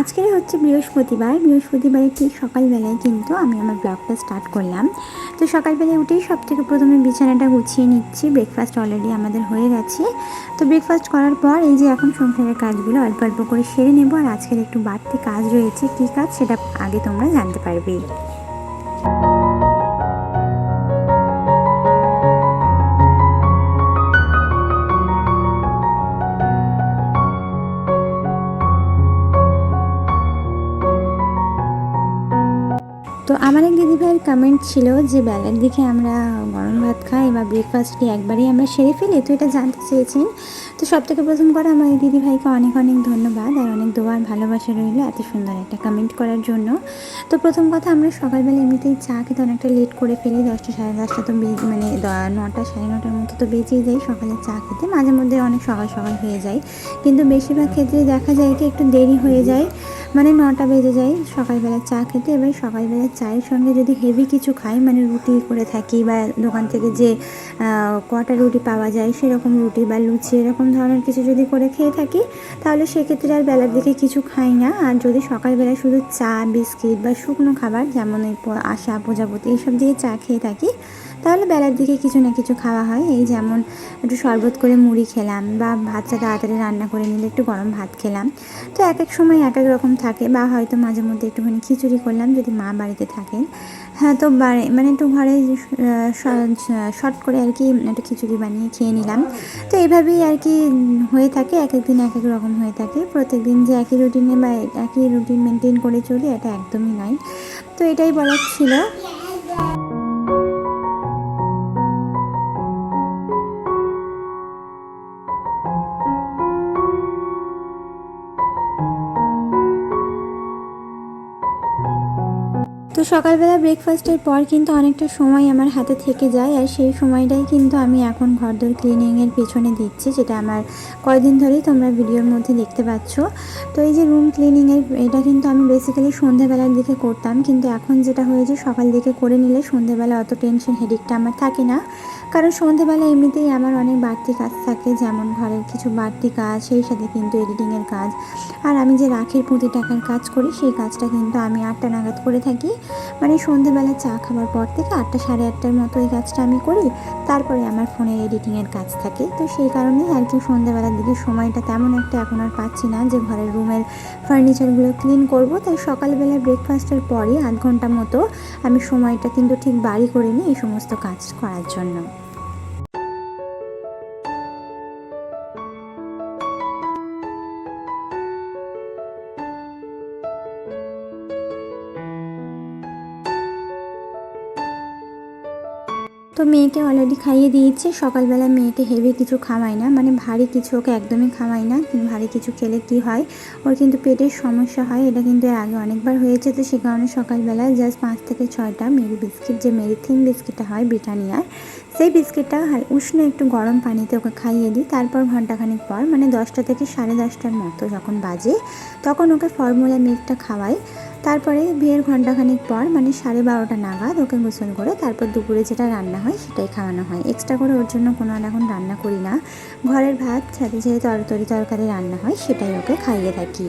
আজকের হচ্ছে বৃহস্পতিবার। বৃহস্পতিবারে ঠিক সকালবেলায় কিন্তু আমি আমার ব্লগটা স্টার্ট করলাম। তো সকালবেলায় উঠেই সব থেকে প্রথমে বিছানাটা গুছিয়ে নিচ্ছি। ব্রেকফাস্ট অলরেডি আমাদের হয়ে গেছে। তো ব্রেকফাস্ট করার পর এই যে এখন সংসারের কাজগুলো অল্প অল্প করে সেরে নেব। আর আজকের একটু বাড়তি কাজ রয়েছে। কী কাজ সেটা আগে তোমরা জানতে পারবে। তো আমার এক দিদিভাইয়ের কমেন্ট ছিল যে, বেলার দিকে আমরা গরম ভাত খাই বা ব্রেকফাস্ট কি একবারই আমরা সেরে ফেলি? তো এটা জানতে চেয়েছেন। তো সব থেকে প্রথম করে আমার এই দিদিভাইকে অনেক অনেক ধন্যবাদ আর অনেক দোয়ার ভালোবাসা রইল এত সুন্দর একটা কমেন্ট করার জন্য। তো প্রথম কথা, আমরা সকালবেলা এমনিতেই চা খেতে অনেকটা লেট করে ফেলি, দশটা সাড়ে দশটা তো বে- মানে নটা সাড়ে নটার মতো তো বেঁচেই যাই সকালে চা খেতে। মাঝে মধ্যে অনেক সকাল সকাল হয়ে যায়। কিন্তু বেশিরভাগ ক্ষেত্রে দেখা যায় কি একটু দেরি হয়ে যায় মানে নটা বেজে যায় সকালবেলা চা খেতে। এবার সকালবেলা চায়ের সঙ্গে যদি হেভি কিছু খাই মানে রুটি করে থাকি বা দোকান থেকে যে কটা রুটি পাওয়া যায় সেরকম রুটি বা লুচি এরকম ধরনের কিছু যদি করে খেয়ে থাকি, তাহলে সেক্ষেত্রে আর বেলার দিকে কিছু খাই না। আর যদি সকালবেলা শুধু চা, বিস্কিট বা শুকনো খাবার যেমন এই আশা, প্রজাপতি, এইসব দিয়ে চা খেয়ে থাকি তাহলে বেলার দিকে কিছু না কিছু খাওয়া হয়। এই যেমন একটু শরবত করে মুড়ি খেলাম বা ভাতটা তাড়াতাড়ি রান্না করে নিলে একটু গরম ভাত খেলাম। তো এক এক সময় এক এক রকম থাকে বা হয়তো মাঝে মধ্যে একটুখানি খিচুড়ি করলাম যদি মা বাড়িতে থাকেন। হ্যাঁ তো বাড়ি মানে একটু ঘরে শর্ট করে আর কি একটু খিচুড়ি বানিয়ে খেয়ে নিলাম। তো এইভাবেই আর কি হয়ে থাকে, এক এক দিন এক এক রকম হয়ে থাকে। প্রত্যেক দিন যে একই রুটিনে বা একই রুটিন মেনটেন করে চলি এটা একদমই নয়। তো এটাই বলার ছিল। সকালবেলা ব্রেকফাস্টের পর কিন্তু অনেকটা সময় আমার হাতে থেকে যায় আর সেই সময়টাই কিন্তু আমি এখন ঘরদোর ক্লিনিংয়ের পেছনে দিচ্ছি, যেটা আমার কয়দিন ধরেই তোমরা ভিডিওর মধ্যে দেখতে পাচ্ছ। তো এই যে রুম ক্লিনিংয়ের এটা কিন্তু আমি বেসিক্যালি সন্ধ্যেবেলার দিকে করতাম, কিন্তু এখন যেটা হয়েছে সকাল দিকে করে নিলে সন্ধ্যেবেলা অত টেনশন হেডিকটা আমার থাকে না। কারণ সন্ধ্যেবেলা এমনিতেই আমার অনেক বাড়তি কাজ থাকে, যেমন ঘরের কিছু বাড়তি কাজ, সেই সাথে কিন্তু এডিটিংয়ের কাজ। আর আমি যে রাখির পুঁতি টাকার কাজ করি, সেই কাজটা কিন্তু আমি আটটা নাগাদ করে থাকি। মানে সন্ধেবেলা চা খাওয়ার পর থেকে আটটা সাড়ে আটটার মতো এই কাজটা আমি করি। তারপরে আমার ফোনের এডিটিংয়ের কাজ থাকে। তো সেই কারণেই আর কি সন্ধেবেলার দিকে সময়টা তেমন একটা এখন আর পাচ্ছি না যে ঘরের রুমের ফার্নিচারগুলো ক্লিন করব। তাই সকালবেলা ব্রেকফাস্টের পরে আধ ঘণ্টা মতো আমি সময়টা কিন্তু ঠিক বাড়ি করে নিই এই সমস্ত কাজ করার জন্য। তো মেয়েকে অলরেডি খাইয়ে দিয়েছি। সকালবেলা মেয়েকে হেভি কিছু খাওয়াই না। মানে ভারী কিছু ওকে একদমই খাওয়াই না। ভারী কিছু খেলে কি হয়? ওর কিন্তু পেটের সমস্যা হয়। এটা কিন্তু এর আগে অনেকবার হয়েছে। তো সে কারণে সকালবেলা জাস্ট পাঁচ থেকে ছয়টা মেরি বিস্কিট, যে মেরি থিন বিস্কিটটা হয় ব্রিটানিয়ার, সেই বিস্কিটটা উষ্ণ একটু গরম পানিতে ওকে খাইয়ে দিই। তারপর ঘন্টাখানিক পর মানে দশটা থেকে সাড়ে দশটার মতো যখন বাজে, তখন ওকে ফর্মুলা মিল্কটা খাওয়াই। তারপরে বিয়ের ঘন্টাখানিক পর মানে সাড়ে বারোটা নাগাদ ওকে গোসল করে তারপর দুপুরে যেটা রান্না হয় সেটাই খাওয়ানো হয়। এক্সট্রা করে ওর জন্য কোনো আর এখন রান্না করি না। ঘরের ভাত, সাথে যে তরকারি তরকারি রান্না হয় সেটাই ওকে খাইয়ে থাকি।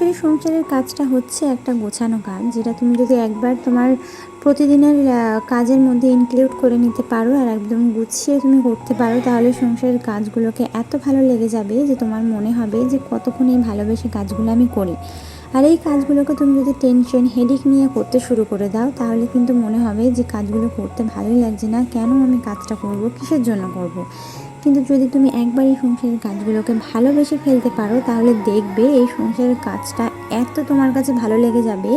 আসলে সংসারের কাজটা হচ্ছে একটা গোছানো কাজ, যেটা তুমি যদি একবার তোমার প্রতিদিনের কাজের মধ্যে ইনক্লুড করে নিতে পারো আর একদম গুছিয়ে তুমি করতে পারো, তাহলে সংসারের কাজগুলোকে এত ভালো লেগে যাবে যে তোমার মনে হবে যে কতক্ষণ এই ভালোবেসে কাজগুলো আমি করি আর এই কাজগুলোকে তুমি যদি টেনশন হেডিক নিয়ে করতে শুরু করে দাও, তাহলে কিন্তু মনে হবে যে কাজগুলো করতে ভালোই লাগছে না, কেন আমি কাজটা করব, কিসের জন্য করব। কিন্তু যদি তুমি একবার এই সংসারের কাজগুলোকে ভালোবেসে ফেলতে পারো, তাহলে দেখবে এই সংসারের কাজটা এত তোমার কাছে ভালো লেগে যাবে,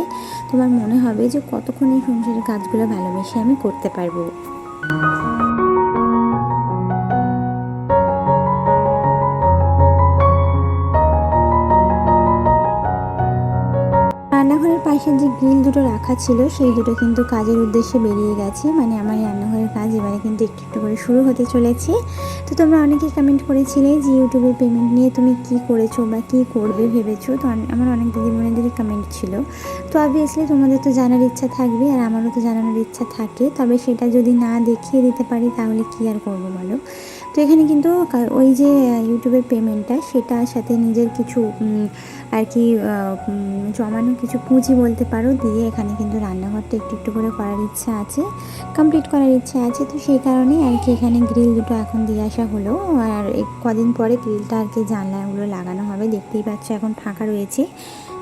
তোমার মনে হবে যে কতক্ষণ এই সংসারের কাজগুলো ভালোবেসে আমি করতে পারব। রান্নাঘরের পাশে যে গ্রিল দুটো রাখা ছিল, সেই দুটো কিন্তু কাজের উদ্দেশ্যে বেরিয়ে গেছে। মানে আমার রান্নাঘরের কাজ এবারে কিন্তু একটু একটু করে শুরু হতে চলেছে। তো তোমরা অনেকেই কমেন্ট করেছিলে যে ইউটিউবে পেমেন্ট নিয়ে তুমি কি করেছ বা কি করবে ভেবেছো। তো আমার অনেক দিদিমণিদেরই কমেন্ট ছিল। তো অবভিয়াসলি তোমাদের তো জানার ইচ্ছা থাকবে আর আমারও তো জানানোর ইচ্ছা থাকে। তবে সেটা যদি না দেখিয়ে দিতে পারি তাহলে কি আর করব বলো? তো এখানে কিন্তু ওই যে ইউটিউবের পেমেন্টটা সেটার সাথে নিজের কিছু আর কি জমানো কিছু পুঁজি বলতে পারো, দিয়ে এখানে কিন্তু রান্নাঘরটা একটু একটু করে করার ইচ্ছা আছে কমপ্লিট করার ইচ্ছা আছে। তো সেই কারণেই আর কি এখানে গ্রিল দুটো এখন দিয়ে আসা হলো। আর কদিন পরে গ্রিলটা আর কি জানলাগুলো লাগানো হবে, দেখতেই পাচ্ছ এখন ফাঁকা রয়েছে।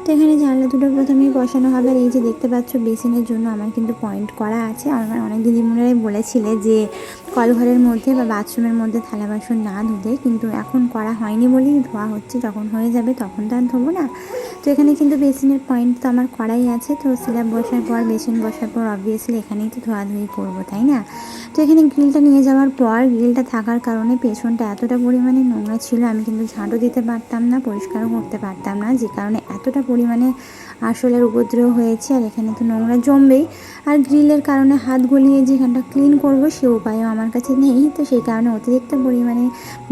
তো এখানে জানলা দুটো প্রথমেই বসানো হবে আর এই যে দেখতে পাচ্ছ বেসিনের জন্য আমার কিন্তু পয়েন্ট করা আছে। আমার অনেক দিদিমণিরাই বলেছিলে যে কলঘরের মধ্যে বা বাথরুমের মধ্যে থালা বাসন না ধুতে, কিন্তু এখন করা হয়নি বলেই ধোয়া হচ্ছে। যখন হয়ে যাবে তখন তো আর ধোবো না। তো এখানে কিন্তু বেসিনের পয়েন্ট তো আমার করাই আছে। তো স্ল্যাব বসার পর, বেসিন বসার পর অবভিয়াসলি এখানেই তো ধোয়াধুয়ি করব, তাই না? তো এখানে গ্রিলটা নিয়ে যাওয়ার পর গ্রিলটা থাকার কারণে পেছনটা এতটা পরিমাণে নোংরা ছিল, আমি কিন্তু ঝাঁটও দিতে পারতাম না, পরিষ্কারও করতে পারতাম না, যে কারণে এতটা পরিমাণে আসলের উপদ্রব হয়েছে আর এখানে তো নোংরা জমবেই। আর গ্রিলের কারণে হাত গলিয়ে যেখানটা ক্লিন করব সে উপায়ও আমার কাছে নেই। তো সেই কারণে অতিরিক্ত পরিমাণে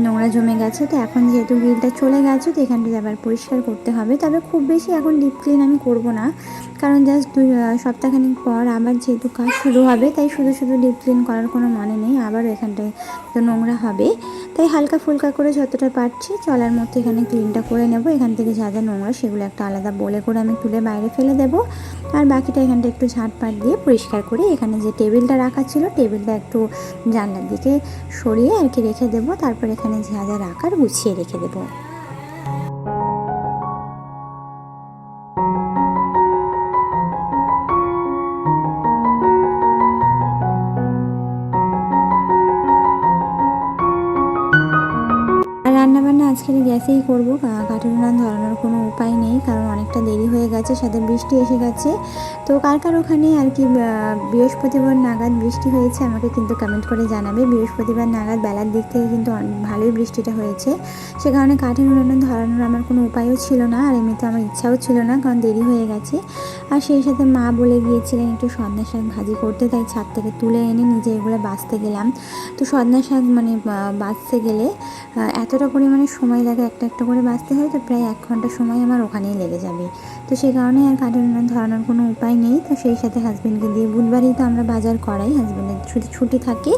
নোংরা জমে গেছে। তো এখন যেহেতু গ্রিলটা চলে গেছে, তো এখানটা আবার পরিষ্কার করতে হবে। তবে খুব বেশি এখন ডিপ ক্লিন আমি করব না। কারণ জাস্ট দুই সপ্তাহখানিক পর আবার যেহেতু কাজ শুরু হবে, তাই শুধু শুধু ডিপ ক্লিন করার কোনো মানে নেই। আবার এখানটায় তো নোংরা হবে। তাই হালকা ফুলকা করে যতটা পারছি চলার মধ্যে এখানে ক্লিনটা করে নেব। এখান থেকে যা যা নোংরা সেগুলো একটা আলাদা বলে করে আমি তুলে বাইরে ফেলে দেব। আর বাকিটা এখানটা একটু ঝাঁটপাট দিয়ে পরিষ্কার করে এখানে যে টেবিলটা রাখা ছিল, টেবিলটা একটু জানলার দিকে সরিয়ে আর কি রেখে দেবো। তারপর এখানে যা যা রাখার গুছিয়ে রেখে দেবো। আজকের গ্যাসেই করব। কা- কাঠের উনান ধরানোর কোনো উপায় নেই, কারণ অনেকটা দেরি হয়ে গেছে, সাথে বৃষ্টি এসে গেছে। তো কার কার ওখানে আর কি বৃহস্পতিবার নাগাদ বৃষ্টি হয়েছে আমাকে কিন্তু কমেন্ট করে জানাবে। বৃহস্পতিবার নাগাদ বেলার দিক থেকে কিন্তু ভালোই বৃষ্টিটা হয়েছে। সে কারণে কাঠের উনানে ধরানোর আমার কোনো উপায়ও ছিল না, আর এমনিতে আমার ইচ্ছাও ছিল না, কারণ দেরি হয়ে গেছে। আর সেই সাথে মা বলে গিয়েছিলেন একটু সন্ধ্যা শাক ভাজি করতে, তাই ছাদ থেকে তুলে এনে নিজে এগুলো বাঁচতে গেলাম। তো সন্ধ্যা শাক মানে বাঁচতে গেলে এতটা পরিমাণে সময় লাগে একটা একটা করে বাঁচতে হয় তো প্রায় এক ঘণ্টা সময় আমার ওখানেই লেগে যাবে। তো সেই কারণে আর কাঠের উনান ধরানোর কোনো উপায় নেই। তো সেই সাথে হাজব্যান্ডকে দিয়ে বুধবারই তো আমরা বাজার করাই। হাজব্যান্ডের ছুটি ছুটি থাকে।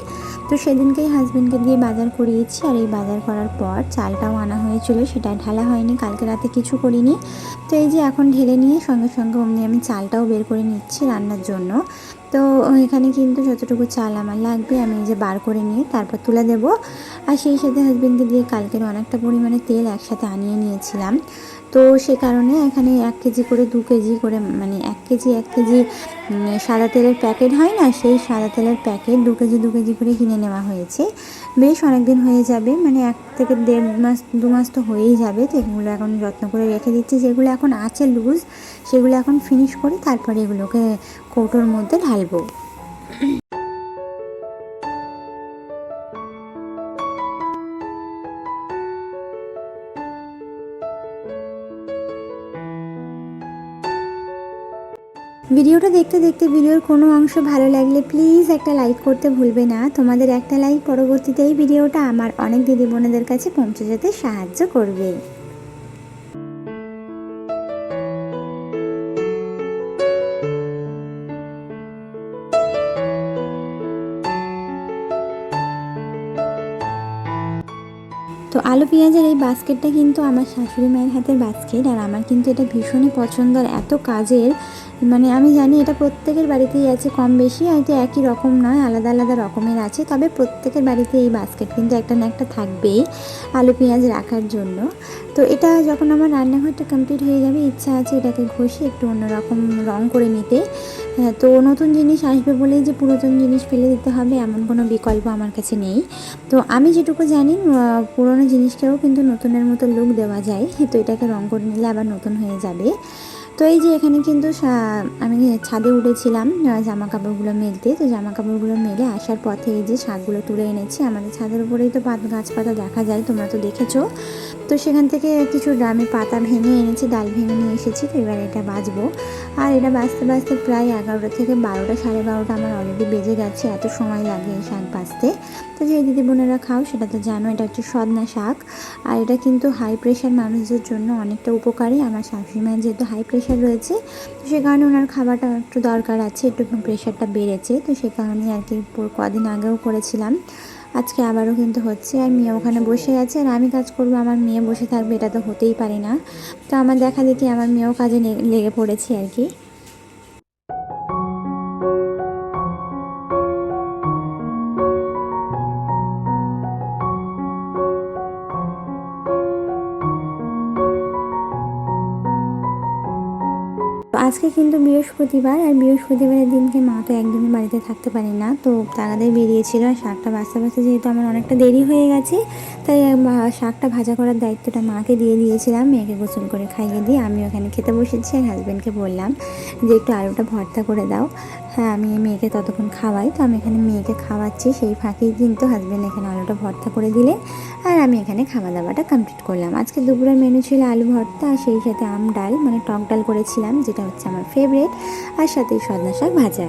তো সেদিনকেই হাজব্যান্ডকে দিয়ে বাজার করিয়েছি। আর এই বাজার করার পর চালটাও আনা হয়েছিল। সেটা ঢালা হয়নি। কালকে রাতে কিছু করিনি। তো এই যে এখন ঢেলে নিয়ে সঙ্গে সঙ্গে অমনি আমি চালটাও বের করে নিচ্ছি রান্নার জন্য। তো এখানে কিন্তু যতটুকু চাল আমার লাগবে আমি যে বার করে নিয়ে তারপর তুলে দেবো। আর সেই সাথে হাজব্যান্ডকে দিয়ে কালকের অনেকটা পরিমাণে তেল একসাথে আনিয়ে নিয়েছিলাম। তো সে কারণে এখানে এক কেজি করে, দু কেজি করে মানে এক কেজি এক কেজি সাদা তেলের প্যাকেট হয় না, সেই সাদা তেলের প্যাকেট দু কেজি দু কেজি করে কিনে নেওয়া হয়েছে। বেশ অনেক দিন হয়ে যাবে মানে এক থেকে দেড় মাস, দু মাস তো হয়েই যাবে, তো এগুলো এখন যত্ন করে রেখে দিচ্ছি। যেগুলো এখন আছে লুজ সেগুলো এখন ফিনিশ করি তারপরে এগুলোকে কৌটোর মধ্যে ঢালবো। ভিডিওটা দেখতে দেখতে ভিডিওর কোনো অংশ ভালো লাগলে প্লিজ একটা লাইক করতে ভুলবে না। তোমাদের একটা লাইক পরবর্তীতে এই ভিডিওটা আমার অনেক দিদি বোনেদের কাছে পৌঁছে যেতে সাহায্য করবে। তো আলু পেঁয়াজের এই বাস্কেটটা কিন্তু আমার শাশুড়ি মায়ের হাতের বাস্কেট আর আমার কিন্তু এটা ভীষণই পছন্দ আর এত কাজের মানে আমি জানি এটা প্রত্যেকের বাড়িতেই আছে কম বেশি হয়তো একই রকম নয় আলাদা আলাদা রকমের আছে তবে প্রত্যেকের বাড়িতে এই বাস্কেট কিন্তু একটা না একটা থাকবেই আলু পেঁয়াজ রাখার জন্য। তো এটা যখন আমার রান্নাঘরটা কমপ্লিট হয়ে যাবে ইচ্ছা আছে এটাকে ঘষে একটু অন্যরকম রং করে নিতে। হ্যাঁ, তো নতুন জিনিস আসবে বলেই যে পুরাতন জিনিস ফেলে দিতে হবে এমন কোনো বিকল্প আমার কাছে নেই। তো আমি যেটুকু জানি পুরনো জিনিসকেও কিন্তু নতুনের মতো লুক দেওয়া যায় তো এটাকে রং করে নিলে আবার নতুন হয়ে যাবে। তো এই যে এখানে কিন্তু আমি ছাদে উঠেছিলাম জামা কাপড়গুলো মেলতে। তো জামা কাপড়গুলো মেলে আসার পথে এই যে শাকগুলো তুলে এনেছি। আমাদের ছাদের উপরেই তো পাত গাছপাতা দেখা যায়, তোমরা তো দেখেছ। তো সেখান থেকে কিছু আমি পাতা ভেঙে এনেছি, ডাল ভেঙে নিয়ে এসেছি, তো এবার এটা বাজবো আর এটা বাজতে বাজতে প্রায় এগারোটা থেকে বারোটা, সাড়ে বারোটা আমার অলরেডি বেজে গেছে, এত সময় লাগে এই শাক বাজতে তো যে দিদি বোনেরা খাও, সেটা তো জানো, এটা হচ্ছে সদনা শাক। আর এটা কিন্তু হাই প্রেশার মানুষদের জন্য অনেকটা উপকারী। আমার শাশুড়ি মায়ের যেহেতু হাই প্রেশার রয়েছে, তো সে কারণে ওনার খাবারটা একটু দরকার আছে, একটু প্রেশারটা বেড়েছে, তো সে কারণে আর কি কদিন আগেও করেছিলাম। আজকে আবারও কিন্তু হচ্ছে, আর মেয়ে ওখানে বসে আছে, আর আমি কাজ করব, আমার মেয়ে বসে থাকবে, এটা তো হতেই পারে না। তো আমার দেখা দেখি আমার মেয়েও কাজে লেগে পড়েছে আর কি। কিন্তু বৃহস্পতিবার আর বৃহস্পতিবারের দিনকে মা তো একদমই বাড়িতে থাকতে পারে না। তো তাড়াতাড়ি বেরিয়েছিল আর শাকটা বাঁচতে বাঁচতে যেহেতু আমার অনেকটা দেরি হয়ে গেছে, তাই শাকটা ভাজা করার দায়িত্বটা মাকে দিয়ে দিয়েছিলাম, মেয়েকে গোসল করে খাইয়ে দিয়ে আমি ওখানে খেতে বসেছি আর হাজব্যান্ডকে বললাম যে একটু আলুটা ভর্তা করে দাও। হ্যাঁ আমি এই মেয়েকে ততক্ষণ খাওয়াই। তো আমি এখানে মেয়েকে খাওয়াচ্ছি, সেই ফাঁকেই কিন্তু হাজব্যান্ড এখানে আলুটা ভর্তা করে দিলেন। আর আমি এখানে খাওয়া দাওয়াটা কমপ্লিট করলাম। আজকে দুপুরের মেনু ছিল আলু ভর্তা, আর সেই সাথে আম ডাল মানে টক ডাল করেছিলাম, যেটা হচ্ছে আমার ফেভারেট আর সাথে সজনা শাক ভাজা।